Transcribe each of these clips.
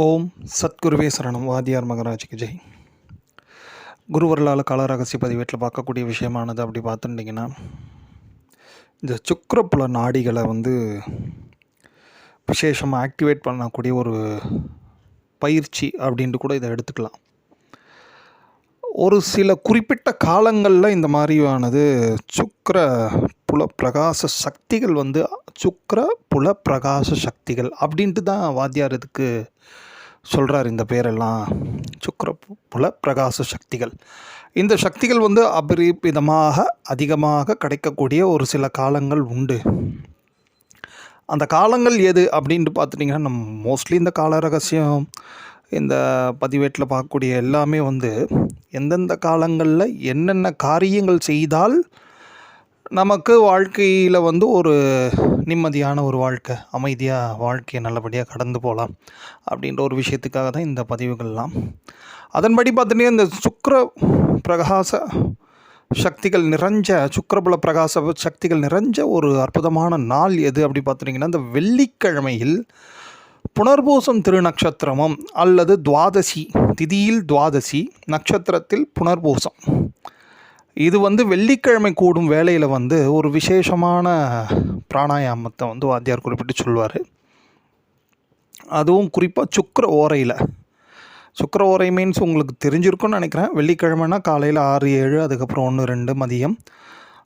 ஓம் சத்குருவே சரணம். வாதியார் மகராஜுக்கு ஜெய். குருவர்களால் கால ரகசிய பதிவேட்டில் பார்க்கக்கூடிய விஷயமானது அப்படி பார்த்துட்டிங்கன்னா இந்த சுக்கரப்புல நாடிகளை வந்து விசேஷமாக ஆக்டிவேட் பண்ணக்கூடிய ஒரு பயிற்சி அப்படின்ட்டு கூட இதை எடுத்துக்கலாம். ஒரு சில குறிப்பிட்ட காலங்களில் இந்த மாதிரியானது சுக்கர புல பிரகாச சக்திகள் வந்து சுக்கர புல பிரகாச சக்திகள் அப்படின்ட்டு தான் வாத்தியார் இதுக்கு சொல்கிறார் இந்த பேரெல்லாம். சுக்கர புல பிரகாச சக்திகள். இந்த சக்திகள் வந்து அபரிமிதமாக அதிகமாக கிடைக்கக்கூடிய ஒரு சில காலங்கள் உண்டு. அந்த காலங்கள் எது அப்படின்ட்டு பார்த்துட்டிங்கன்னா நம்ம மோஸ்ட்லி இந்த கால ரகசியம் இந்த பதிவேட்டில் பார்க்கக்கூடிய எல்லாமே வந்து எந்தெந்த காலங்களில் என்னென்ன காரியங்கள் செய்தால் நமக்கு வாழ்க்கையில் வந்து ஒரு நிம்மதியான ஒரு வாழ்க்கை அமைதியாக வாழ்க்கையை நல்லபடியாக கடந்து போகலாம் அப்படின்ற ஒரு விஷயத்துக்காக தான் இந்த பதிவுகள்லாம். அதன்படி பார்த்தீங்கன்னா இந்த சுக்கர பிரகாச சக்திகள் நிறைஞ்ச சுக்கரபல பிரகாச சக்திகள் நிறைஞ்ச ஒரு அற்புதமான நாள் எது அப்படி பார்த்துட்டிங்கன்னா இந்த வெள்ளிக்கிழமையில் புனர்பூசம் திருநக்ஷத்திரமும் அல்லது துவாதசி திதியில் துவாதசி நட்சத்திரத்தில் புனர்பூசம். இது வந்து வெள்ளிக்கிழமை கூடும் வேலையில் வந்து ஒரு விசேஷமான பிராணாயாமத்தை வந்து வாத்தியார் குறிப்பிட்டு சொல்வார். அதுவும் குறிப்பாக சுக்கர ஓரையில். சுக்கர ஓரை மீன்ஸ் உங்களுக்கு தெரிஞ்சிருக்கும்னு நினைக்கிறேன். வெள்ளிக்கிழமைனா காலையில் ஆறு ஏழு அதுக்கப்புறம் ஒன்று ரெண்டு மதியம்.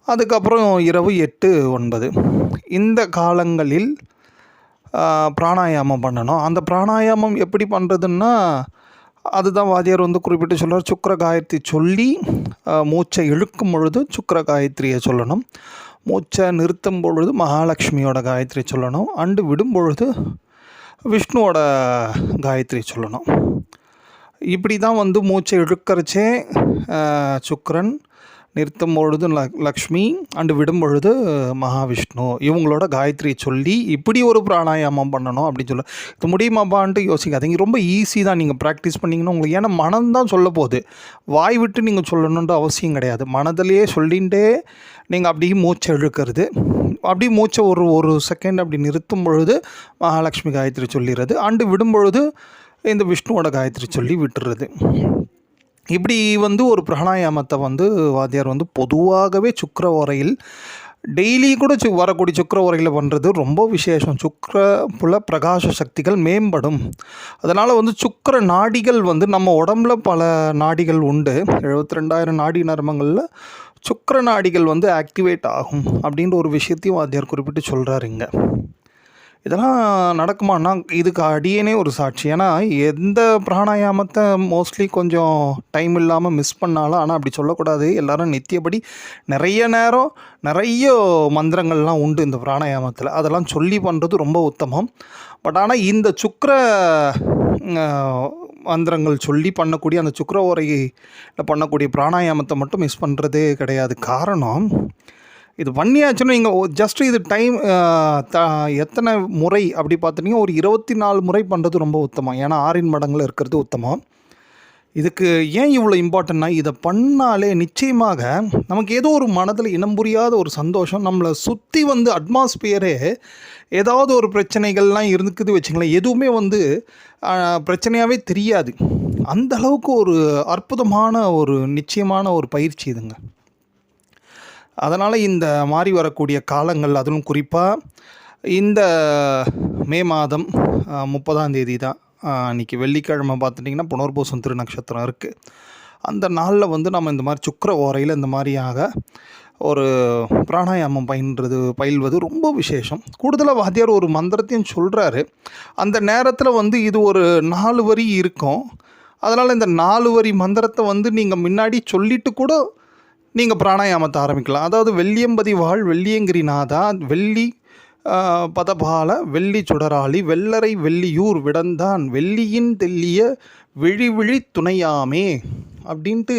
அதுக்கப்புறம் இரவு எட்டு ஒன்பது. இந்த காலங்களில் பிராணாயாமம் பண்ணணும். அந்த பிராணாயாமம் எப்படி பண்ணுறதுன்னா அதுதான் வாத்தியார் வந்து குறிப்பிட்டு சொல்கிறார் சுக்கர காயத்ரி சொல்லி மூச்சை இழுக்கும் பொழுது சுக்கர காயத்ரியை சொல்லணும். மூச்சை நிறுத்தும் பொழுது மகாலட்சுமியோட காயத்ரி சொல்லணும். அண்டு விடும் பொழுது விஷ்ணுவோட காயத்ரி சொல்லணும். இப்படி தான் வந்து மூச்சை இழுக்கறச்சே சுக்கரன் நிறுத்தும் பொழுது லக்ஷ்மி அண்டு விடும் பொழுது மகாவிஷ்ணு. இவங்களோட காயத்ரி சொல்லி இப்படி ஒரு பிராணாயாமம் பண்ணணும் அப்படின்னு சொல்ல இது முடியுமாப்பான்ட்டு யோசிக்காதீங்க. ரொம்ப ஈஸி தான் நீங்கள் ப்ராக்டிஸ் பண்ணிங்கன்னா உங்களுக்கு ஏன்னா மனம் தான் சொல்ல போகுது. வாய் விட்டு நீங்கள் சொல்லணுன்ற அவசியம் கிடையாது. மனதிலேயே சொல்லிகிட்டே நீங்கள் அப்படியே மூச்சை இழுக்கிறது. அப்படி மூச்சை ஒரு ஒரு செகண்ட் அப்படி நிறுத்தும் பொழுது மகாலட்சுமி காயத்ரி சொல்லிடுறது அண்டு விடும் பொழுது இந்த விஷ்ணுவோட காயத்ரி சொல்லி விட்டுறது. இப்படி வந்து ஒரு பிராணாயாமத்தை வந்து வாத்தியார் வந்து பொதுவாகவே சுக்கர உரையில் டெய்லி கூட சு வரக்கூடிய சுக்கர உரையில் பண்ணுறது ரொம்ப விசேஷம். சுக்கர புல பிரகாச சக்திகள் மேம்படும். அதனால் வந்து சுக்கர நாடிகள் வந்து நம்ம உடம்புல பல நாடிகள் உண்டு. எழுபத்தி ரெண்டாயிரம் நாடி நர்மங்களில் சுக்கர நாடிகள் வந்து ஆக்டிவேட் ஆகும் அப்படின்ற ஒரு விஷயத்தையும் வாத்தியார் குறிப்பிட்டு சொல்கிறாருங்க இதெல்லாம் நடக்குமானா இதுக்கு அடியேனே ஒரு சாட்சி. ஏன்னா எந்த பிராணாயாமத்தை மோஸ்ட்லி கொஞ்சம் டைம் இல்லாமல் மிஸ் பண்ணாலும் ஆனால் அப்படி சொல்லக்கூடாது. எல்லோரும் நித்தியபடி நிறைய நேரம் நிறைய மந்திரங்கள்லாம் உண்டு இந்த பிராணாயாமத்தில். அதெல்லாம் சொல்லி பண்ணுறது ரொம்ப உத்தமம். பட் ஆனால் இந்த சுக்கர மந்திரங்கள் சொல்லி பண்ணக்கூடிய அந்த சுக்கர உரையில் பண்ணக்கூடிய பிராணாயாமத்தை மட்டும் மிஸ் பண்ணுறதே கிடையாது. காரணம் இது பண்ணியாச்சுன்னா நீங்கள் ஜஸ்ட் இது டைம் த எத்தனை முறை அப்படி பார்த்துட்டிங்கன்னா ஒரு இருபத்தி நாலு முறை பண்ணுறது ரொம்ப உத்தமம். ஏன்னா ஆறின் மடங்கில் இருக்கிறது உத்தமம். இதுக்கு ஏன் இவ்வளோ இம்பார்ட்டன்னா இதை பண்ணாலே நிச்சயமாக நமக்கு ஏதோ ஒரு மனதில் இனம் புரியாத ஒரு சந்தோஷம். நம்மளை சுற்றி வந்து அட்மாஸ்பியரே ஏதாவது ஒரு பிரச்சனைகள்லாம் இருந்துக்குது வச்சுங்களேன் எதுவுமே வந்து பிரச்சனையாகவே தெரியாது. அந்த அளவுக்கு ஒரு அற்புதமான ஒரு நிச்சயமான ஒரு பயிற்சி இதுங்க. அதனால் இந்த மாறி வரக்கூடிய காலங்கள் அதுவும் குறிப்பாக இந்த மே மாதம் முப்பதாம் தேதி தான் அன்றைக்கி வெள்ளிக்கிழமை பார்த்துட்டிங்கன்னா புனர்பூசம் திருநக்ஷத்திரம் இருக்குது அந்த நாளில் வந்து நம்ம இந்த மாதிரி சுக்கர ஓரையில் இந்த மாதிரியாக ஒரு பிராணாயாமம் பயின்றது பயில்வது ரொம்ப விசேஷம். கூடுதலாக வாத்தியார் ஒரு மந்திரத்தையும் சொல்கிறாரு அந்த நேரத்தில் வந்து இது ஒரு நாலு வரி இருக்கும். அதனால் இந்த நாலு வரி மந்திரத்தை வந்து நீங்கள் முன்னாடி சொல்லிவிட்டு கூட நீங்கள் பிராணாயாமத்தை ஆரம்பிக்கலாம். அதாவது வெள்ளியம்பதி வாழ் வெள்ளியங்கிரி நாதா வெள்ளி பதபால வெள்ளி சுடராளி வெள்ளரை வெள்ளியூர் விடந்தான் வெள்ளியின் தெல்லிய விழிவிழி துணையாமே அப்படின்ட்டு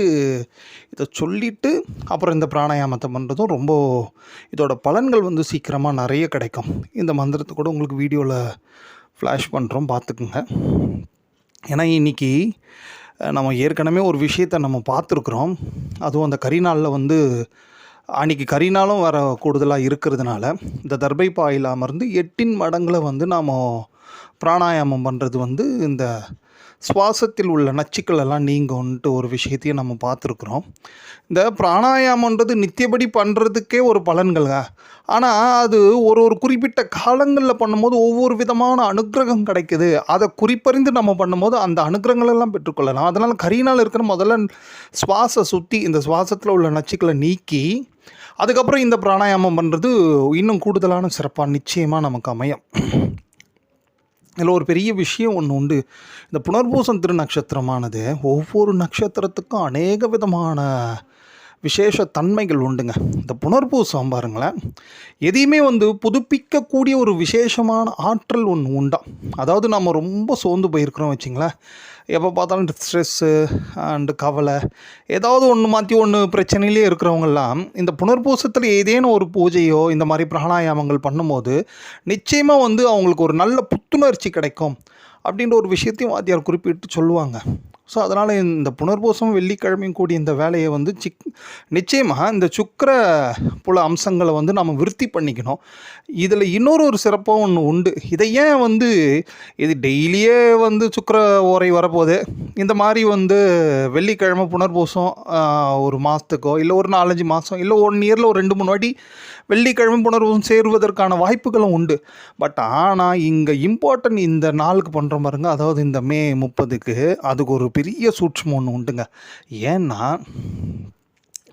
இதை சொல்லிவிட்டு அப்புறம் இந்த பிராணாயாமத்தை பண்ணுறதும் ரொம்ப இதோட பலன்கள் வந்து சீக்கிரமாக நிறைய கிடைக்கும். இந்த மந்திரத்தை கூட உங்களுக்கு வீடியோவில் ஃப்ளாஷ் பண்ணுறோம் பார்த்துக்குங்க. ஏன்னா இன்றைக்கி நம்ம ஏற்கனவே ஒரு விஷயத்தை நம்ம பார்த்துருக்குறோம். அதுவும் அந்த கரிநாளில் வந்து அன்றைக்கி கரிநாளும் வர கூடுதலாக இருக்கிறதுனால இந்த தர்பை பாயில் அமர்ந்து எட்டின் மடங்களை வந்து நாம் பிராணாயாமம் பண்ணுறது வந்து இந்த சுவாசத்தில் உள்ள நச்சுக்கள் எல்லாம் நீங்கும்ன்ட்டு ஒரு விஷயத்தையும் நம்ம பார்த்துருக்குறோம். இந்த பிராணாயாமன்றது நித்தியபடி பண்ணுறதுக்கே ஒரு பலன்கள்ங்க. ஆனால் அது ஒரு ஒரு குறிப்பிட்ட காலங்களில் பண்ணும்போது ஒவ்வொரு விதமான அனுக்கிரகம் கிடைக்குது. அதை குறிப்பறிந்து நம்ம பண்ணும்போது அந்த அனுகிரகங்களெல்லாம் பெற்றுக்கொள்ளலாம். அதனால் கரியினால் இருக்கிற முதல்ல சுவாச சுற்றி இந்த சுவாசத்தில் உள்ள நச்சுக்களை நீக்கி அதுக்கப்புறம் இந்த பிராணாயாமம் பண்ணுறது இன்னும் கூடுதலான சிறப்பாக நிச்சயமாக நமக்கு அமையும். இதில் ஒரு பெரிய விஷயம் ஒன்று உண்டு. இந்த புனர்பூசம் திருநக்ஷத்திரமானது ஒவ்வொரு நட்சத்திரத்துக்கும் அநேக விதமான விசேஷ தன்மைகள் உண்டுங்க. இந்த புனர்பூசம் பாருங்களேன் எதையுமே வந்து புதுப்பிக்கக்கூடிய ஒரு விசேஷமான ஆற்றல் ஒன்று உண்டாம் அதாவது நம்ம ரொம்ப சோர்ந்து போயிருக்கிறோம் வச்சிங்களேன். எப்போ பார்த்தாலும் ஸ்ட்ரெஸ்ஸு அண்டு கவலை ஏதாவது ஒன்று மாற்றி ஒன்று பிரச்சனையிலே இருக்கிறவங்கெல்லாம் இந்த புனர்பூசத்தில் ஏதேனும் ஒரு பூஜையோ இந்த மாதிரி பிராணாயாமங்கள் பண்ணும்போது நிச்சயமாக வந்து அவங்களுக்கு ஒரு நல்ல புத்துணர்ச்சி கிடைக்கும். அப்படின்ற ஒரு விஷயத்தையும் வாத்தியார் குறிப்பிட்டு சொல்லுவாங்க. ஸோ அதனால் இந்த புனர்பூசம் வெள்ளிக்கிழமையும் கூடிய இந்த வேலையை வந்து சிக் நிச்சயமாக இந்த சுக்கர புல அம்சங்களை வந்து நம்ம விருத்தி பண்ணிக்கணும். இதில் இன்னொரு ஒரு சிறப்பாக ஒன்று உண்டு. இதை ஏன் வந்து இது டெய்லியே வந்து சுக்கர ஓரை வரப்போகுது? இந்த மாதிரி வந்து வெள்ளிக்கிழமை புனர்பூசம் ஒரு மாதத்துக்கோ இல்லை ஒரு நாலஞ்சு மாதம் இல்லை ஒன் இயரில் ஒரு ரெண்டு மூணு வாட்டி வெள்ளிக்கிழமை புனர்பூசம் சேருவதற்கான வாய்ப்புகளும் உண்டு. பட் ஆனால் இங்கே இம்பார்ட்டன்ட் இந்த நாளுக்கு பண்ணுற பாருங்க. அதாவது இந்த மே முப்பதுக்கு அதுக்கு ஒரு பெரிய சூட்சம் ஒன்று உண்டுங்க. ஏன்னா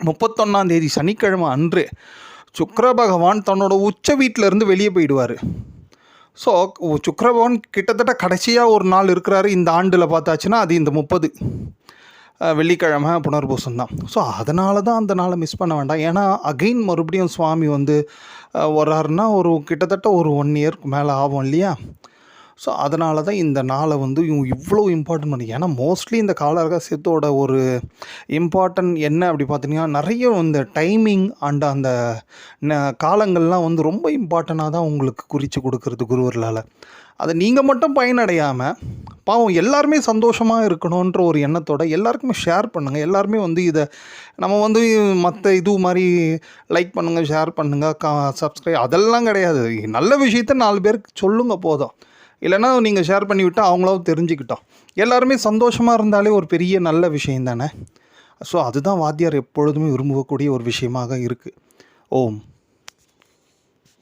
முப்பத்தொன்னாம் தேதி சனிக்கிழமை அன்று சுக்கர பகவான் தன்னோட உச்ச வீட்டில இருந்து வெளியே போயிடுவார். ஸோ சுக்கிர பகவான் கிட்டத்தட்ட கடைசியாக ஒரு நாள் இருக்கிறாரு இந்த ஆண்டில் பார்த்தாச்சுன்னா அது இந்த முப்பது. வெள்ளிக்கிழமை புனர்பூசம் தான் ஸோ அதனால தான் அந்த நாளை மிஸ் பண்ண வேண்டாம். ஏன்னா அகைன் மறுபடியும் சுவாமி வந்து வர்றாருன்னா ஒரு கிட்டத்தட்ட ஒரு ஒன் இயர்க்கு மேலே ஆகும் இல்லையா? ஸோ அதனால தான் இந்த நாளை வந்து இவங்க இவ்வளோ இம்பார்ட்டன்ட் பண்ணி ஏன்னா மோஸ்ட்லி இந்த காலரகசியத்தோட ஒரு இம்பார்ட்டன்ட் என்ன அப்படி பார்த்தீங்கன்னா நிறைய இந்த டைமிங் அண்ட் அந்த ந- காலங்கள்லாம் வந்து ரொம்ப இம்பார்ட்டண்ட்டாக தான் உங்களுக்கு குறித்து கொடுக்கறது குருவர்களால். அதை நீங்கள் மட்டும் பயனடையாமல் பாவம் எல்லாருமே சந்தோஷமாக இருக்கணுன்ற ஒரு எண்ணத்தோட எல்லாருக்குமே ஷேர் பண்ணுங்கள் எல்லாருமே வந்து இதை நம்ம வந்து மற்ற இது மாதிரி லைக் பண்ணுங்கள் ஷேர் பண்ணுங்கள் கா சப்ஸ்கிரைப் அதெல்லாம் கிடையாது. நல்ல விஷயத்த நாலு பேருக்கு சொல்லுங்கள் போதும். இல்லைன்னா நீங்கள் ஷேர் பண்ணிவிட்டால் அவங்களாவும் தெரிஞ்சுக்கிட்டோம். எல்லாருமே சந்தோஷமாக இருந்தாலே ஒரு பெரிய நல்ல விஷயம் தானே ஸோ அதுதான் வாத்தியார் எப்பொழுதுமே விரும்பக்கூடிய ஒரு விஷயமாக இருக்குது ஓம்.